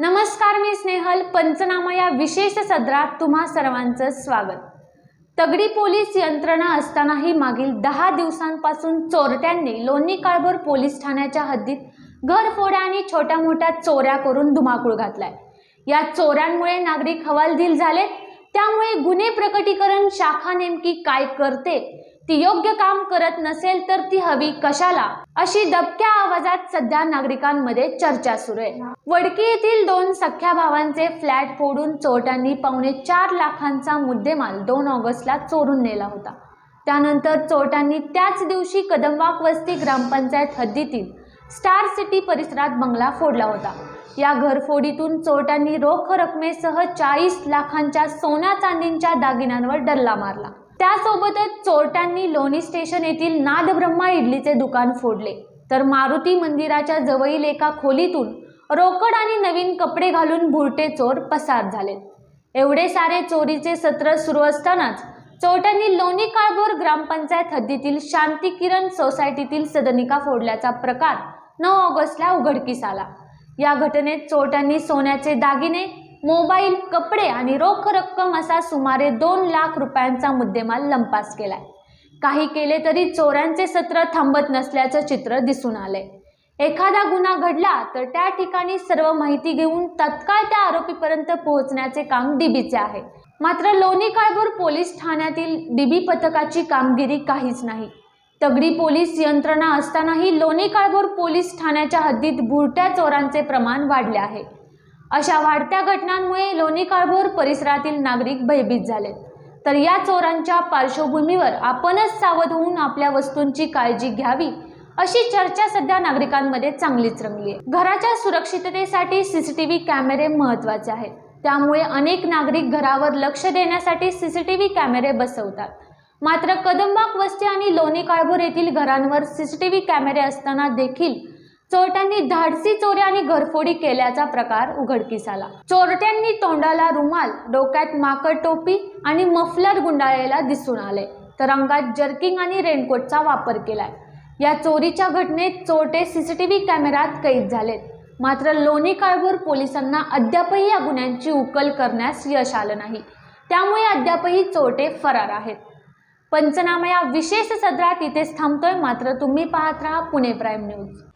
नमस्कार मी स्नेहल. पंचनामा या विशेष सदरात तुम्हा सर्वांचं स्वागत. तगडी पोलीस यंत्रणा असतानाही मागील दहा दिवसांपासून चोरट्यांनी लोणी काळभोर पोलीस ठाण्याच्या हद्दीत घरफोड्या आणि छोट्या मोठ्या चोऱ्या करून धुमाकूळ घातलाय. या चोऱ्यांमुळे नागरिक हवालदिल झाले त्यामुळे गुन्हे प्रकटीकरण शाखा नेमकी काय करते? ती योग्य काम करत नसेल तर ती हवी कशाला? अशी दबक्या आवाजात सध्या नागरिकांमध्ये चर्चा सुरू आहे. वडकी येथील दोन सख्या भावांचे फ्लॅट फोडून चोरट्यांनी पावणे चार लाखांचा मुद्देमाल दोन ऑगस्टला चोरून नेला होता. त्यानंतर चोरट्यांनी त्याच दिवशी कदमवाक वस्ती ग्रामपंचायत हद्दीतील स्टार सिटी परिसरात बंगला फोडला होता. या घरफोडीतून चोरट्यांनी रोख रकमेसह चाळीस लाखांच्या सोन्या चांदींच्या दागिन्यांवर डल्ला मारला. त्यासोबतच चोरट्यांनी लोणी स्टेशन येथील नादब्रह्मा इडलीचे दुकान फोडले. तर मारुती मंदिराच्या जवळील एका खोलीतून रोकड आणि नवीन कपडे घालून भुरटे चोर पसार झाले. एवढे सारे चोरीचे सत्र सुरू असतानाच चोरट्यांनी लोणी काळभोर ग्रामपंचायत हद्दीतील शांती किरण सोसायटीतील सदनिका फोडल्याचा प्रकार नऊ ऑगस्टला उघडकीस आला. या घटनेत चोरट्यांनी सोन्याचे दागिने मोबाईल कपडे आणि रोख रक्कम असा सुमारे दोन लाख रुपयांचा मुद्देमाल लंपास केलाय. काही केले तरी चोऱ्यांचे सत्र थांबत नसल्याचं चित्र दिसून आलंय. एखादा गुन्हा घडला तर त्या ठिकाणी सर्व माहिती घेऊन तत्काळ त्या आरोपीपर्यंत पोहोचण्याचे काम डीबीचे आहे. मात्र लोणी काळभोर पोलीस ठाण्यातील डीबी पथकाची कामगिरी काहीच नाही. तगडी पोलीस यंत्रणा असतानाही लोणी काळभोर पोलीस ठाण्याच्या हद्दीत भुरट्या चोरांचे प्रमाण वाढले आहे. अशा वाढत्या घटनांमुळे लोणी काळभोर परिसरातील नागरिक भयभीत झालेत तर या चोरांच्या पार्श्वभूमीवर आपणच सावध होऊन आपल्या वस्तूंची काळजी घ्यावी अशी चर्चा सध्या नागरिकांमध्ये चांगलीच रंगली आहे घराच्या सुरक्षिततेसाठी सीसीटीव्ही कॅमेरे महत्त्वाचे आहेत. त्यामुळे अनेक नागरिक घरावर लक्ष देण्यासाठी सीसीटीव्ही कॅमेरे बसवतात. मात्र कदमबाग वस्ती आणि लोणी काळभोर येथील घरांवर सीसीटीव्ही कॅमेरे असताना देखील चोरट्यांनी धाडसी चोरी आणि घरफोडी केल्याचा प्रकार उघडकीस आला. चोरट्यांनी तोंडाला रुमाल डोक्यात माकड टोपी आणि मफलर गुंडाळलेला दिसून आले. तर अंगात जर्किंग आणि रेनकोटचा वापर केलाय. या चोरीच्या घटनेत चोरटे सीसीटीव्ही कॅमेऱ्यात कैद झालेत. मात्र लोणी काळभोर पोलिसांना अद्यापही या गुन्ह्यांची उकल करण्यास यश आलं नाही. त्यामुळे अद्यापही चोरटे फरार आहेत. पंचनामा या विशेष सदरात इथेच थांबतोय. मात्र तुम्ही पाहत राहा पुणे प्राईम न्यूज.